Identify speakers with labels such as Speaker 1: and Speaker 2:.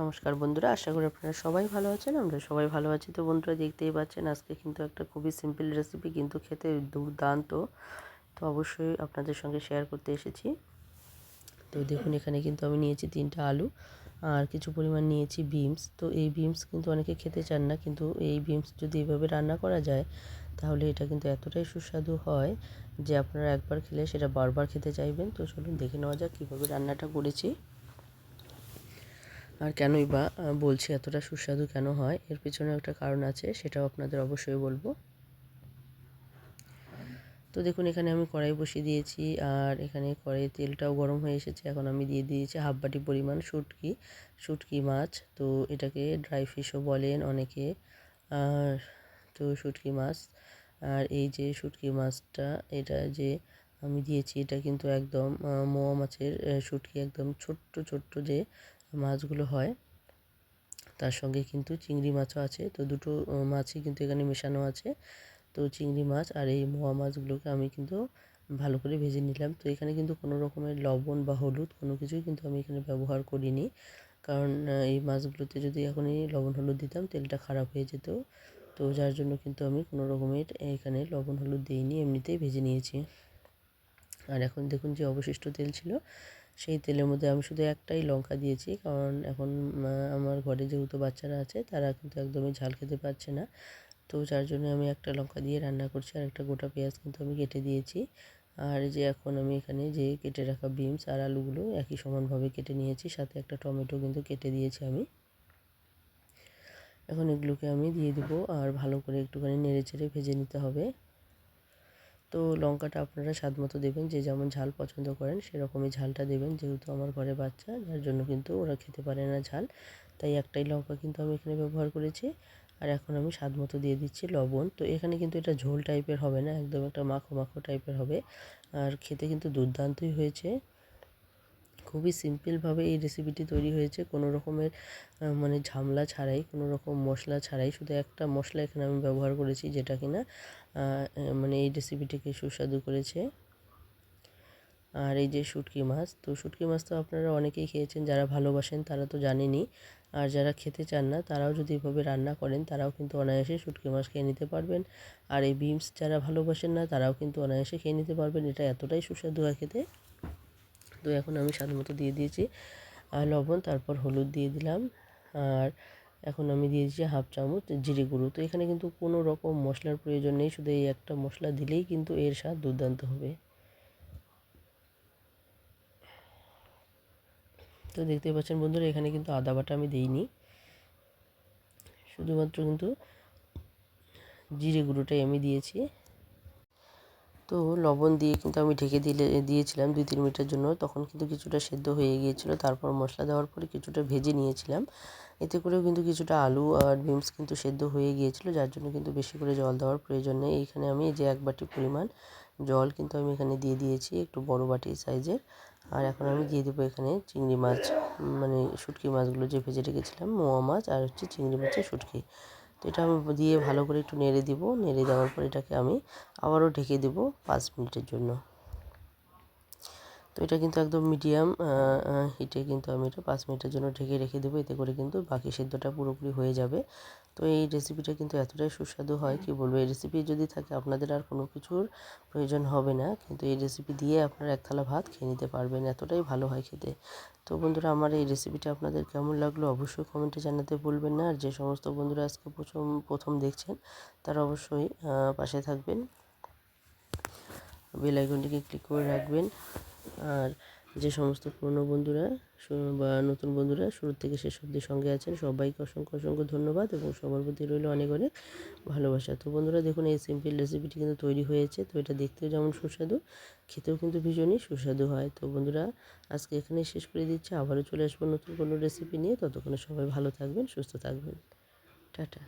Speaker 1: নমস্কার বন্ধুরা, আশা করি আপনারা সবাই ভালো আছেন, আমরা সবাই ভালো আছি। তো বন্ধুরা দেখতেই পাচ্ছেন, আজকে কিন্তু একটা খুবই সিম্পল রেসিপি কিন্তু খেতে দুর্দান্ত। তো অবশ্যই আপনাদের সঙ্গে শেয়ার করতে এসেছি। তো দেখুন, এখানে কিন্তু আমি নিয়েছি তিনটা আলু আর কিছু পরিমাণ নিয়েছি বিমস তো এই বিমস কিন্তু অনেকে খেতে চান না, কিন্তু এই বিমস যদি এভাবে রান্না করা যায়, তাহলে এটা কিন্তু এতটাই সুস্বাদু হয় যে আপনারা একবার খেলে সেটা বারবার খেতে চাইবেন। তো চলুন দেখে নেওয়া যাক কীভাবে রান্নাটা করেছি। আর কেনই বা বলছি এতটা সুস্বাদু কেন হয়? এর পিছনে একটা কারণ আছে, সেটাও আপনাদের অবশ্যই বলব। তো দেখুন, এখানে আমি কড়াই বসিয়ে দিয়েছি, আর এখানে কড়াই তেলটাও গরম হয়ে এসেছে। এখন আমি দিয়ে দিয়েছি হাফ বাটি পরিমাণ শুটকি শুটকি মাছ। তো এটাকে ড্রাই ফিশও বলেন অনেকে, আর তো শুটকি মাছ। আর এই যে শুটকি মাছটা, এটা যে আমি দিয়েছি, এটা কিন্তু একদম মোয়া মাছের শুটকি একদম ছোট্ট ছোট্ট যে মাছগুলো হয়। তার সঙ্গে কিন্তু চিংড়ি মাছও আছে। তো দুটো মাছই কিন্তু এখানে মেশানো আছে। তো চিংড়ি মাছ আর এই মোয়া মাছগুলোকে আমি কিন্তু ভালো করে ভেজে নিলাম। তো এখানে কিন্তু কোনো রকমের লবণ বা হলুদ কোনো কিছুই কিন্তু আমি এখানে ব্যবহার করিনি। কারণ এই মাছগুলোতে যদি এখনই লবণ হলুদ দিতাম, তেলটা খারাপ হয়ে যেত। তো যার জন্য কিন্তু আমি কোনো রকমের এখানে লবণ হলুদ দিইনি, এমনিতেই ভেজে নিয়েছি। আর এখন দেখুন যে অবশিষ্ট তেল ছিল। সেই তেলের মধ্যে আমি শুধু একটাই লঙ্কা দিয়েছি, কারণ এখন আমার ঘরে যেহেতু বাচ্চারা আছে, তারা কিন্তু একদমই ঝাল খেতে পারছে না। তো যার জন্য আমি একটা লঙ্কা দিয়ে রান্না করছি, আর একটা গোটা পেঁয়াজ কিন্তু আমি কেটে দিয়েছি। আর যে এখন আমি এখানে যে কেটে রাখা বিনস আর আলুগুলো একই সমানভাবে কেটে নিয়েছি, সাথে একটা টমেটো কিন্তু কেটে দিয়েছি আমি। এখন এগুলোকে আমি দিয়ে দেবো, আর ভালো করে একটুখানি নেড়ে চেড়ে ভেজে নিতে হবে। তো লঙ্কাটা আপনারা স্বাদ মতো দেবেন, যে যেমন ঝাল পছন্দ করেন সেরকমই ঝালটা দেবেন, যেহেতু আমার ঘরে বাচ্চা, যার জন্য কিন্তু ওরা খেতে পারে না ঝাল। তাই একটাই লঙ্কা কিন্তু আমি এখানে ব্যবহার করেছি, আর এখন আমি স্বাদ মতো দিয়ে দিচ্ছি লবণ। তো এখানে কিন্তু এটা ঝোল টাইপের হবে না, একদম একটা মাখো মাখো টাইপের হবে, আর খেতে কিন্তু দুর্দান্তই হয়েছে। খুবই সিম্পলভাবে এই রেসিপিটি তৈরি হয়েছে। কোনো রকমের মানে ঝামলা ছাড়াই, কোনো রকম মশলা ছাড়াই। শুধু একটা মশলা এখানে আমি ব্যবহার করেছি যেটা কিনা মানে এই রেসিপিটিকে সুস্বাদু করেছে। আর এই যে শুটকি মাছ, তো শুটকি মাছ তো আপনারা অনেকেই খেয়েছেন, যারা ভালোবাসেন তারা তো জানেনই। আর যারা খেতে চান না, তারাও যদি এভাবে রান্না করেন, তারাও কিন্তু অনায়াসে শুটকি মাছ খেয়ে নিতে পারবেন। আর এই বিমস যারা ভালোবাসেন না, তারাও কিন্তু অনায়াসে খেয়ে নিতে পারবেন। এটা এতটাই সুস্বাদু হয় খেতে। তো এখন আমি স্বাদ মতো দিয়ে দিয়েছি লবণ, তারপর হলুদ দিয়ে দিলাম, আর এখন আমি দিয়ে দিচ্ছি হাফ চামচ জিরে গুঁড়ো। তো এখানে কিন্তু কোনো রকম মশলার প্রয়োজন নেই, শুধু এই একটা মশলা দিলেই কিন্তু এর স্বাদ দুর্দান্ত হবে। তো দেখতে পাচ্ছেন বন্ধুরা, এখানে কিন্তু আদা বাটা আমি দিইনি। শুধুমাত্র কিন্তু জিরে গুঁড়োটাই আমি দিয়েছি। তো লবণ দিয়ে কিন্তু আমি ঢেকে দিলে, দিয়েছিলাম দুই, তিন মিনিটের জন্য। তখন কিন্তু কিছুটা সেদ্ধ হয়ে গিয়েছিল। তারপর মশলা দেওয়ার পরে কিছুটা ভেজে নিয়েছিলাম। এতে করেও কিন্তু কিছুটা আলু আর বিমস কিন্তু সেদ্ধ হয়ে গিয়েছিল, যার জন্য কিন্তু বেশি করে জল দেওয়ার প্রয়োজন নেই। এইখানে আমি যে এক বাটি পরিমাণ জল কিন্তু আমি এখানে দিয়ে দিয়েছি, একটু বড় বাটি সাইজের। আর এখন আমি দিয়ে দেবো এখানে চিংড়ি মাছ মানে শুটকি মাছগুলো যে ভেজে রেখেছিলাম, মোয়া মাছ আর হচ্ছে চিংড়ি মাছের শুটকি। তো এটা আমি দিয়ে ভালো করে একটু নেড়ে দিব। নেড়ে দেওয়ার পর এটাকে আমি আবারও ঢেকে দেবো পাঁচ মিনিটের জন্য। তো এটা কিন্তু একদম মিডিয়াম হিটে কিন্তু আমি এটা পাঁচ মিনিটের জন্য ঢেকে রেখে দেবো। এতে করে কিন্তু বাকি সিদ্ধটা পুরোপুরি হয়ে যাবে। তো এই রেসিপিটা কিন্তু এতটাই সুস্বাদু হয়, কি বলব? এই রেসিপি যদি থাকে, আপনাদের আর কোনো কিছুর প্রয়োজন হবে না। কিন্তু এই রেসিপি দিয়ে আপনারা এক থালা ভাত খেয়ে নিতে পারবেন, এতটাই ভালো হয় খেতে। তো বন্ধুরা, আমার এই রেসিপিটা আপনাদের কেমন লাগল অবশ্যই কমেন্টে জানাতে ভুলবেন না। আর যে সমস্ত বন্ধুরা আজকে প্রথম প্রথম দেখছেন, তারা অবশ্যই পাশে থাকবেন। বেল আইকনটিকে ক্লিক করে রাখবেন। আর যে সমস্ত পুরনো বন্ধুরা বা নতুন বন্ধুরা শুরু থেকে শেষ অবধি সঙ্গে আছেন, সবাইকে অসংখ্য অসংখ্য ধন্যবাদ এবং সবার প্রতি রইল অনেক অনেক ভালোবাসা। তো বন্ধুরা দেখুন এই সিম্পল রেসিপিটি কিন্তু তৈরি হয়েছে, তো এটা দেখতেও যেমন সুস্বাদু, খেতেও কিন্তু ভীষণই সুস্বাদু হয়। তো বন্ধুরা আজকে এখানেই শেষ করে দিচ্ছি, আবারও চলে আসব নতুন কোনো রেসিপি নিয়ে। ততক্ষণে সবাই ভালো থাকবেন, সুস্থ থাকবেন। টাটা।